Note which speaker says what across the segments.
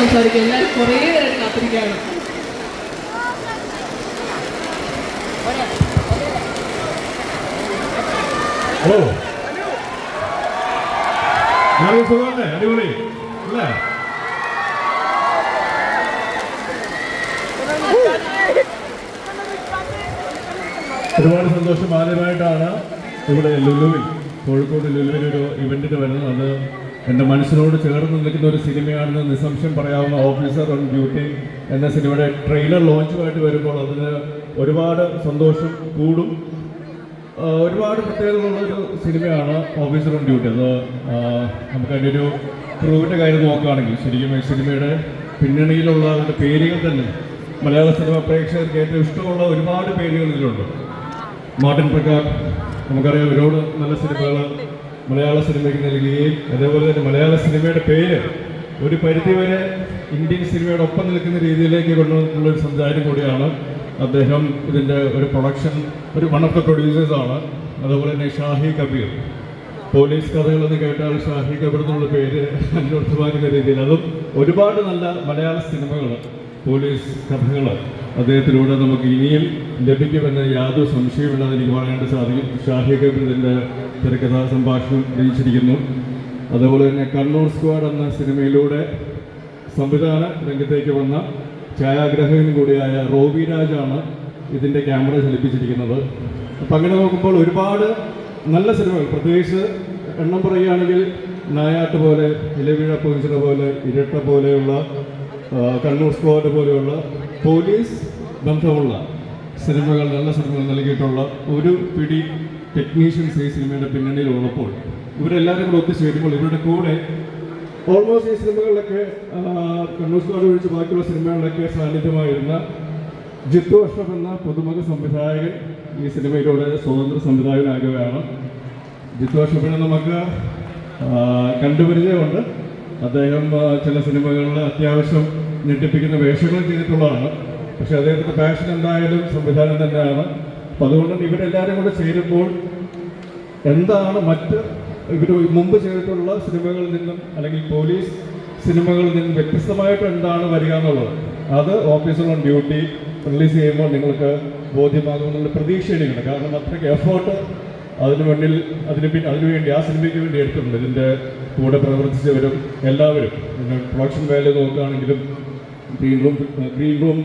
Speaker 1: സംസാരിക്കുക എല്ലാവരും കുറേ നേരം കാത്തിരിക്കുകയാണ്.
Speaker 2: ഹലോ. സുഖമല്ലേ അടിപൊളി. അല്ലേ? ഒരുപാട് സന്തോഷം ആദ്യമായിട്ടാണ് ഇവിടെ ലുലുവിൽ കോഴിക്കോട് ലുലുവിൽ ഒരു ഇവന്റിന് വരുന്നത്. അത് എന്റെ മനസ്സിനോട് ചേർന്ന് നിൽക്കുന്ന ഒരു സിനിമയാണെന്ന് നിസ്സംശയം പറയാവുന്ന ഓഫീസർ ഓൺ ഡ്യൂട്ടി എന്ന സിനിമയുടെ ട്രെയിലർ ലോഞ്ചുമായിട്ട് വരുമ്പോൾ അതിന് ഒരുപാട് സന്തോഷം കൂടും. ഒരുപാട് പ്രത്യേകതകളുള്ള ഒരു സിനിമയാണ് ഓഫീസർ ഓൺ ഡ്യൂട്ടി അത് നമുക്ക് അതിന്റെ ഒരു ക്രൂവിന്റെ കാര്യം നോക്കുകയാണെങ്കിൽ ശരിക്കും ഈ സിനിമയുടെ പിന്നണിയിലുള്ള അതിന്റെ പേരുകൾ തന്നെ മലയാള സിനിമ പ്രേക്ഷകർക്ക് ഏറ്റവും ഇഷ്ടമുള്ള ഒരുപാട് പേരുകൾ ഇതിലുണ്ട്. മാർട്ടിൻ പ്രകാർ നമുക്കറിയാം ഒരുപാട് നല്ല സിനിമകൾ മലയാള സിനിമയ്ക്ക് നൽകുകയും അതേപോലെ തന്നെ മലയാള സിനിമയുടെ പേര് ഒരു പരിധിവരെ ഇന്ത്യൻ സിനിമയുടെ ഒപ്പം നിൽക്കുന്ന രീതിയിലേക്ക് കൊണ്ടുവന്നിട്ടുള്ള ഒരു സംവിധാനം കൂടിയാണ് അദ്ദേഹം. ഇതിന്റെ ഒരു പ്രൊഡക്ഷൻ ഒരു വൺ ഓഫ് ദ പ്രൊഡ്യൂസേഴ്സാണ് അതുപോലെ തന്നെ ഷാഹി കബീർ. പോലീസ് കഥകളെന്ന് കേട്ടാൽ ഷാഹി കബീർ എന്നുള്ള പേര് അന്വർത്ഥമാക്കുന്ന രീതിയിൽ. അതും ഒരുപാട് നല്ല മലയാള സിനിമകൾ പോലീസ് കഥകൾ അദ്ദേഹത്തിലൂടെ നമുക്ക് ഇനിയും ലഭിക്കുമെന്ന് യാതൊരു സംശയമില്ലാതെ എനിക്ക് പറയാനായിട്ട് സാധിക്കും. ഷാഹി കബീറിന്റെ തിരക്കഥാ സംഭാഷണം രചിച്ചിരിക്കുന്നു അതുപോലെ തന്നെ കണ്ണൂർ സ്ക്വാഡ് എന്ന സിനിമയിലൂടെ സംവിധാന രംഗത്തേക്ക് വന്ന ഛായാഗ്രഹകനും കൂടിയായ റോബി രാജാണ് ഇതിന്റെ ക്യാമറ ചലിപ്പിച്ചിരിക്കുന്നത്. അപ്പം അങ്ങനെ നോക്കുമ്പോൾ ഒരുപാട് നല്ല സിനിമകൾ. പ്രത്യേകിച്ച് എണ്ണം പറയുകയാണെങ്കിൽ നായാട്ട് പോലെ ഇലവീഴ പോലെ ഇരട്ട പോലെയുള്ള കണ്ണൂർ സ്ക്വാഡ് പോലെയുള്ള പോലീസ് ബന്ധമുള്ള സിനിമകൾ നല്ല സിനിമകൾ നൽകിയിട്ടുള്ള ഒരു പിടി ടെക്നീഷ്യൻസ് ഈ സിനിമയുടെ പിന്നണിയിൽ ഉള്ളപ്പോൾ ഇവരെല്ലാവരും കൂടെ ഒത്തുചേരുമ്പോൾ ഇവരുടെ കൂടെ ഓൾമോസ്റ്റ് ഈ സിനിമകളിലൊക്കെ കണ്ണൂർ സ്ക്വാഡ് ഒഴിച്ച് ബാക്കിയുള്ള സിനിമകളിലൊക്കെ സാന്നിധ്യമായിരുന്ന ജിത്തു അഷ്റഫ് എന്ന പുതുമുഖ സംവിധായകൻ ഈ സിനിമയിലൂടെ സ്വതന്ത്ര സംവിധായകനാകുകയാണ്. ജിത്തു അഷ്റഫിനെ നമുക്ക് കണ്ടുപരിചയമുണ്ട്. അദ്ദേഹം ചില സിനിമകളിൽ അത്യാവശ്യം ഞെട്ടിപ്പിക്കുന്ന വേഷങ്ങൾ ചെയ്തിട്ടുള്ളതാണ്. പക്ഷെ അദ്ദേഹത്തിന്റെ പാഷൻ എന്തായാലും സംവിധാനം തന്നെയാണ്. അപ്പം അതുകൊണ്ട് ഇവരെല്ലാവരും കൂടെ ചേരുമ്പോൾ എന്താണ് മറ്റ് ഇവർ മുമ്പ് ചെയ്തിട്ടുള്ള സിനിമകളിൽ നിന്നും അല്ലെങ്കിൽ പോലീസ് സിനിമകളിൽ നിന്നും വ്യത്യസ്തമായിട്ട് എന്താണ് വരിക എന്നുള്ളത്. അത് ഓഫീസർ ഓൺ ഡ്യൂട്ടി റിലീസ് ചെയ്യുമ്പോൾ നിങ്ങൾക്ക് ബോധ്യമാകുമെന്നുള്ള പ്രതീക്ഷ എനിക്കുണ്ട് കാരണം അത്രയ്ക്ക് എഫേർട്ട് അതിനു മുന്നിൽ അതിന് പിന്നെ അതിനുവേണ്ടി ആ സിനിമയ്ക്ക് വേണ്ടി എടുത്തിട്ടുണ്ട്. ഇതിന്റെ കൂടെ പ്രവർത്തിച്ചവരും എല്ലാവരും. പ്രൊഡക്ഷൻ വാല്യൂ നോക്കുകയാണെങ്കിലും ഗ്രീൻ റൂം ഗ്രീൻ റൂം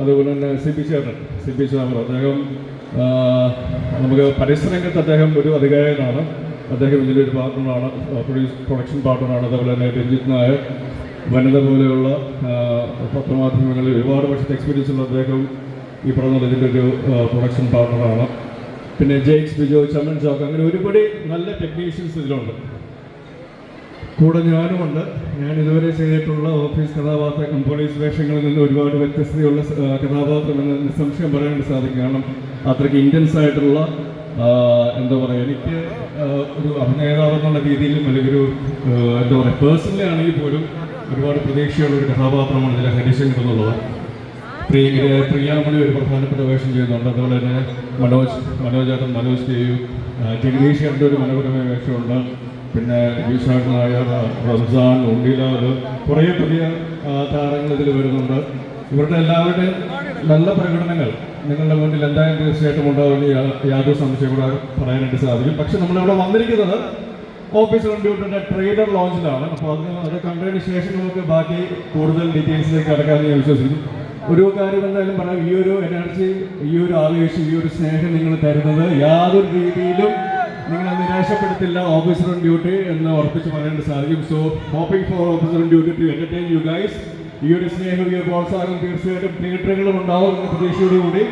Speaker 2: അതുപോലെ തന്നെ സി പി ചേട്ടൻ സി പി ചാമർ അദ്ദേഹം നമുക്ക് പരിസരരംഗത്ത് അദ്ദേഹം ഒരു അധികാരനാണ് അദ്ദേഹം ഇതിലൊരു പാർട്ട്ണറാണ് പ്രൊഡ്യൂസ് പ്രൊഡക്ഷൻ പാർട്ട്ണറാണ് അതുപോലെ തന്നെ രഞ്ജിത് നായർ വനിത പോലെയുള്ള പത്രമാധ്യമങ്ങളിൽ ഒരുപാട് വർഷത്തെ എക്സ്പീരിയൻസ് ഉള്ള അദ്ദേഹം ഈ പറഞ്ഞ ഇതിന്റെ ഒരു പ്രൊഡക്ഷൻ പാർട്ട്ണറാണ് പിന്നെ ജെയ്ക്സ് ബിജോ ചമൻ ചോക്ക് അങ്ങനെ ഒരുപാട് നല്ല ടെക്നീഷ്യൻസ് ഇതിലുണ്ട്. കൂടെ ഞാനുമുണ്ട്. ഞാൻ ഇതുവരെ ചെയ്തിട്ടുള്ള ഓഫീസ് കഥാപാത്ര പോലീസ് വേഷങ്ങളിൽ നിന്ന് ഒരുപാട് വ്യത്യസ്തതയുള്ള കഥാപാത്രമെന്ന് നിസ്സംശയം പറയാൻ സാധിക്കും. കാരണം അത്രയ്ക്ക് ഇന്റൻസ് ആയിട്ടുള്ള എന്താ പറയുക എനിക്ക് ഒരു അഭിനേതാവ് എന്നുള്ള രീതിയിലും അല്ലെങ്കിൽ ഒരു എന്താ പറയുക പേഴ്സണലി ആണെങ്കിൽ പോലും ഒരുപാട് പ്രതീക്ഷയുള്ള ഒരു കഥാപാത്രമാണ് ഇതിലെ ഹരിശങ്കർ എന്നുള്ളത്. പ്രിയ പ്രിയാമണി ഒരു പ്രധാനപ്പെട്ട വേഷം ചെയ്യുന്നുണ്ട്. അതുപോലെ തന്നെ മനോജ് മനോജാട്ടൻ മനോജ് ചെയ്യും. ജഗദീഷ് ഒരു മനോഹരമായ വേഷമുണ്ട്. പിന്നെ വിശാഖ് നായർ റംസാൻ ഉണ്ണിലാൽ കുറേ പുതിയ താരങ്ങൾ ഇതിൽ വരുന്നുണ്ട്. ഇവരുടെ എല്ലാവരുടെയും നല്ല പ്രകടനങ്ങൾ നിങ്ങളുടെ മുന്നിൽ എന്തായാലും തീർച്ചയായിട്ടും ഉണ്ടാവുമെന്ന് യാതൊരു സംശയം കൂടെ പറയാനായിട്ട് സാധിക്കും. പക്ഷെ നമ്മളിവിടെ വന്നിരിക്കുന്നത് ഓഫീസ് കമ്പ്യൂട്ടറിന്റെ ട്രെയിലർ ലോഞ്ചിലാണ്. അപ്പോൾ അത് അത് കണ്ടതിന് ശേഷം നമുക്ക് ബാക്കി കൂടുതൽ ഡീറ്റെയിൽസിലേക്ക് കടക്കാമെന്ന് ഞാൻ വിശ്വസിക്കുന്നു. ഒരു കാര്യം എന്തായാലും പറയാം. ഈ ഒരു എനർജി ഈ ഒരു ആവേശം ഈ ഒരു സ്നേഹം നിങ്ങൾ തരുന്നത് യാതൊരു രീതിയിലും നിങ്ങളെ നിരാശപ്പെടുത്തില്ല ഓഫീസർ ഓൺ ഡ്യൂട്ടി എന്ന് ഉറപ്പിച്ച് പറയേണ്ട സാധിക്കും so hoping for officer on duty to entertain you guys ഈ ഒരു സ്നേഹം ഈ പ്രോത്സാഹനം തീർച്ചയായിട്ടും തിയേറ്ററുകളും ഉണ്ടാവും എന്ന പ്രതീക്ഷയോടുകൂടി.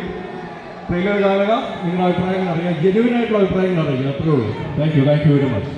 Speaker 2: ട്രെയിലർ കാണുക നിങ്ങളുടെ അഭിപ്രായങ്ങൾ അറിയാം ജെനുവിനായിട്ടുള്ള അഭിപ്രായങ്ങൾ അറിയുക. അത്രേ ഉള്ളൂ. Thank you thank you very much